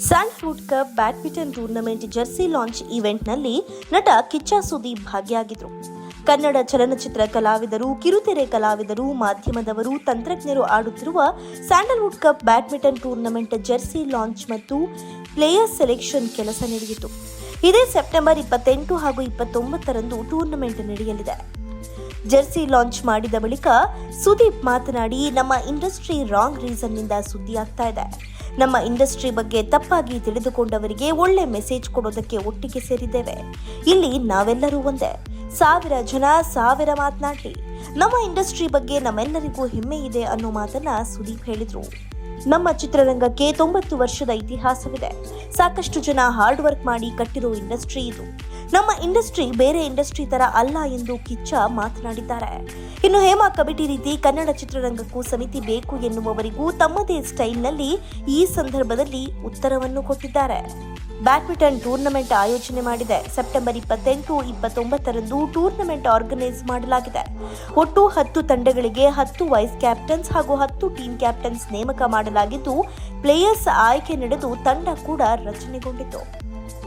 Sandalwood cup badminton tournament jersey launch ಈವೆಂಟ್ನಲ್ಲಿ ನಟ ಕಿಚ್ಚ ಸುದೀಪ್ ಭಾಗಿಯಾಗಿದ್ರು. ಕನ್ನಡ ಚಲನಚಿತ್ರ ಕಲಾವಿದರು, ಕಿರುತೆರೆ ಕಲಾವಿದರು, ಮಾಧ್ಯಮದವರು, ತಂತ್ರಜ್ಞರು ಆಡುತ್ತಿರುವ Sandalwood cup badminton tournament jersey launch ಮತ್ತು ಪ್ಲೇಯರ್ ಸೆಲೆಕ್ಷನ್ ಕೆಲಸ ನಡೆಯಿತು. ಇದೇ ಸೆಪ್ಟೆಂಬರ್ ಇಪ್ಪತ್ತೆಂಟು ಹಾಗೂ ಇಪ್ಪತ್ತೊಂಬತ್ತರಂದು ಟೂರ್ನಮೆಂಟ್ ನಡೆಯಲಿದೆ. ಜೆರ್ಸಿ ಲಾಂಚ್ ಮಾಡಿದ ಬಳಿಕ ಸುದೀಪ್ ಮಾತನಾಡಿ, ನಮ್ಮ ಇಂಡಸ್ಟ್ರಿ ರಾಂಗ್ ರೀಸನ್ನಿಂದ ಸುದ್ದಿ ಆಗ್ತಾ ಇದೆ. ನಮ್ಮ ಇಂಡಸ್ಟ್ರಿ ಬಗ್ಗೆ ತಪ್ಪಾಗಿ ತಿಳಿದುಕೊಂಡವರಿಗೆ ಒಳ್ಳೆ ಮೆಸೇಜ್ ಕೊಡೋದಕ್ಕೆ ಒಟ್ಟಿಗೆ ಸೇರಿದ್ದೇವೆ. ಇಲ್ಲಿ ನಾವೆಲ್ಲರೂ ಒಂದೇ. ಸಾವಿರ ಜನ ಸಾವಿರ ಮಾತನಾಡಲಿ. ನಮ್ಮ ಇಂಡಸ್ಟ್ರಿ ಬಗ್ಗೆ ನಮ್ಮೆಲ್ಲರಿಗೂ ಹೆಮ್ಮೆ ಇದೆ ಅನ್ನೋ ಮಾತನ್ನ ಸುದೀಪ್ ಹೇಳಿದ್ರು. ನಮ್ಮ ಚಿತ್ರರಂಗಕ್ಕೆ ತೊಂಬತ್ತು ವರ್ಷದ ಇತಿಹಾಸವಿದೆ. ಸಾಕಷ್ಟು ಜನ ಹಾರ್ಡ್ ವರ್ಕ್ ಮಾಡಿ ಕಟ್ಟಿರೋ ಇಂಡಸ್ಟ್ರಿ ಇದು. ನಮ್ಮ ಇಂಡಸ್ಟ್ರಿ ಬೇರೆ ಇಂಡಸ್ಟ್ರಿ ತರ ಅಲ್ಲ ಎಂದು ಕಿಚ್ಚ ಮಾತನಾಡಿದ್ದಾರೆ. ಇನ್ನು ಹೇಮಾ ಕಮಿಟಿ ರೀತಿ ಕನ್ನಡ ಚಿತ್ರರಂಗಕ್ಕೂ ಸಮಿತಿ ಬೇಕು ಎನ್ನುವವರಿಗೂ ತಮ್ಮದೇ ಸ್ಟೈಲ್ನಲ್ಲಿ ಈ ಸಂದರ್ಭದಲ್ಲಿ ಉತ್ತರವನ್ನು ಕೊಟ್ಟಿದ್ದಾರೆ. ಬ್ಯಾಡ್ಮಿಂಟನ್ ಟೂರ್ನಮೆಂಟ್ ಆಯೋಜನೆ ಮಾಡಿದೆ. ಸೆಪ್ಟೆಂಬರ್ ಇಪ್ಪತ್ತೆಂಟು, ಇಪ್ಪತ್ತೊಂಬತ್ತರಂದು ಟೂರ್ನಮೆಂಟ್ ಆರ್ಗನೈಸ್ ಮಾಡಲಾಗಿದೆ. ಒಟ್ಟು ಹತ್ತು ತಂಡಗಳಿಗೆ ಹತ್ತು ವೈಸ್ ಕ್ಯಾಪ್ಟನ್ಸ್ ಹಾಗೂ ಹತ್ತು ಟೀಮ್ ಕ್ಯಾಪ್ಟನ್ಸ್ ನೇಮಕ ಮಾಡಲಾಗಿದ್ದು, ಪ್ಲೇಯರ್ಸ್ ಆಯ್ಕೆ ನಡೆದು ತಂಡ ಕೂಡ ರಚನೆಗೊಂಡಿತು.